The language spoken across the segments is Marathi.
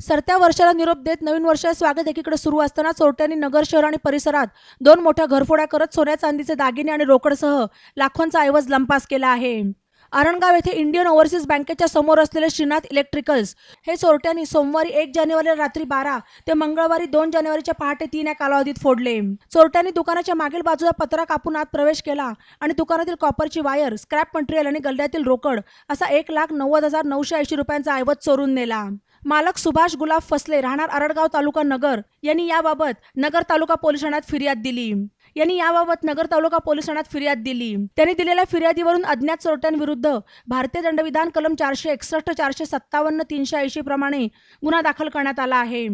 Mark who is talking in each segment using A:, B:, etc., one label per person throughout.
A: सरत्या वर्षाला निरोप देत नवीन वर्षाला स्वागत एकीकडे सुरू असताना चोरट्यांनी नगर शहर आणि परिसरात दोन मोठ्या घरफोड्या करत सोन्या चांदीचे दागिने आणि रोकडसह लाखोंचा ऐवज लंपास केला आहे. आरणगाव येथे इंडियन ओव्हरसीज बँकेच्या समोर असलेले श्रीनाथ इलेक्ट्रिकल्स हे चोरट्यांनी सोमवारी एक जानेवारी रात्री बारा ते मंगळवारी दोन जानेवारीच्या पहाटे तीन या कालावधीत फोडले. चोरट्यांनी दुकानाच्या मागील बाजूला पत्रा कापून आत प्रवेश केला आणि दुकानातील कॉपरची वायर स्क्रॅप मटेरियल आणि गल्ल्यातील रोकड असा एक लाख नव्वद हजार नऊशे ऐंशी रुपयांचा ऐवज चोरून नेला. मालक सुभाष गुलाब फसले राहणार आरडगाव तालुका नगर. यांनी याबाबत नगर तालुका पोलीस ठाण्यात फिर्याद दिली. यांनी याबाबत नगर तालुका पोलीस ठाण्यात फिर्याद दिली. त्यांनी दिलेल्या फिर्यादीवरून अज्ञात चोरट्यांविरुद्ध भारतीय दंडविधान कलम चारशे एकसष्ट चारशे सत्तावन्न तीनशे ऐंशी प्रमाणे गुन्हा दाखल करण्यात आला आहे.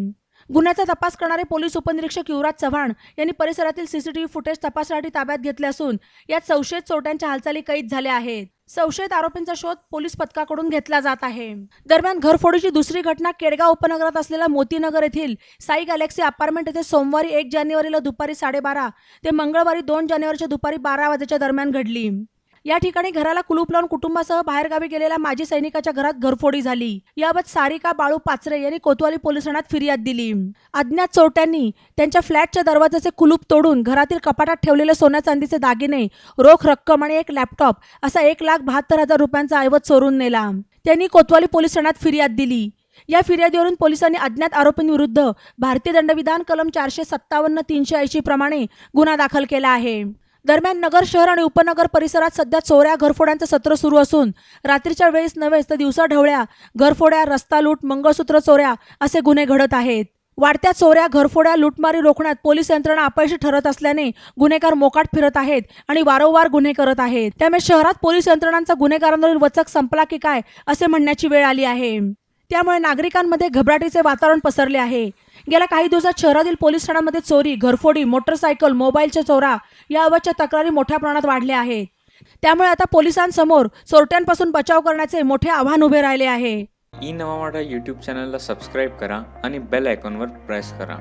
A: गुन्ह्याचा तपास करणारे पोलीस उपनिरीक्षक युवराज चव्हाण यांनी परिसरातील सीसीटीव्ही फुटेज तपासासाठी ताब्यात घेतले असून यात संशयित चोरट्यांच्या हालचाली कैद झाल्या आहेत. संशयित आरोपींचा शोध पोलीस पथकाकडून घेतला जात आहे. दरम्यान घरफोडीची दुसरी घटना केडगाव उपनगरात असलेल्या मोतीनगर येथील साई गॅलेक्सी अपार्टमेंट येथे सोमवारी एक जानेवारीला दुपारी साडेबारा ते मंगळवारी दोन जानेवारीच्या दुपारी बारा वाजेच्या दरम्यान घडली. या ठिकाणी घराला कुलूप लावून कुटुंबासह बाहेरगावी गेलेल्या माजी सैनिकाच्या घरात घरफोडी झाली. याबाबत सारिका बाळू पाचरे यांनी कोतवाली पोलीस ठाण्यात फिर्याद दिली. अज्ञात चोरट्यांनी त्यांच्या फ्लॅटच्या दरवाजाचे कुलूप तोडून घरातील कपाटात ठेवलेले सोन्या चांदीचे दागिने रोख रक्कम आणि एक लॅपटॉप असा एक लाख बहात्तर हजार रुपयांचा ऐवज चोरून नेला. त्यांनी कोतवाली पोलीस ठाण्यात फिर्याद दिली. या फिर्यादीवरून पोलिसांनी अज्ञात आरोपींविरुद्ध भारतीय दंडविधान कलम चारशे सत्तावन्न तीनशे ऐंशी प्रमाणे गुन्हा दाखल केला आहे. दरम्यान नगर शहर आणि उपनगर परिसरात सध्या चोऱ्या घरफोड्यांचं सत्र सुरू असून रात्रीच्या वेळेस नव्हेच तर दिवसा ढवळ्या घरफोड्या रस्ता लूट मंगळसूत्र चोऱ्या असे गुन्हे घडत आहेत. वाढत्या चोऱ्या घरफोड्या लूटमारी रोखण्यात पोलीस यंत्रणा अपयशी ठरत असल्याने गुन्हेगार मोकाट फिरत आहेत आणि वारंवार गुन्हे करत आहेत. त्यामुळे शहरात पोलीस यंत्रणांचा गुन्हेगारांवरील वचक संपला की काय असे म्हणण्याची वेळ आली आहे. त्यामुळे नागरिकांमध्ये घबराटीचे वातावरण पसरले आहे. गेल्या काही दिवसात शहरातील पोलीस ठाण्यांमध्ये चोरी घरफोडी मोटरसायकल मोबाईलच्या चोरा याबाबतच्या तक्रारी मोठ्या प्रमाणात वाढल्या आहेत. त्यामुळे आता पोलिसांसमोर चोरट्यांपासून बचाव करण्याचे मोठे आव्हान उभे राहिले आहे.
B: ई नवामाडा यूट्यूब चॅनलला सबस्क्राईब करा आणि बेल आयकॉनवर प्रेस करा.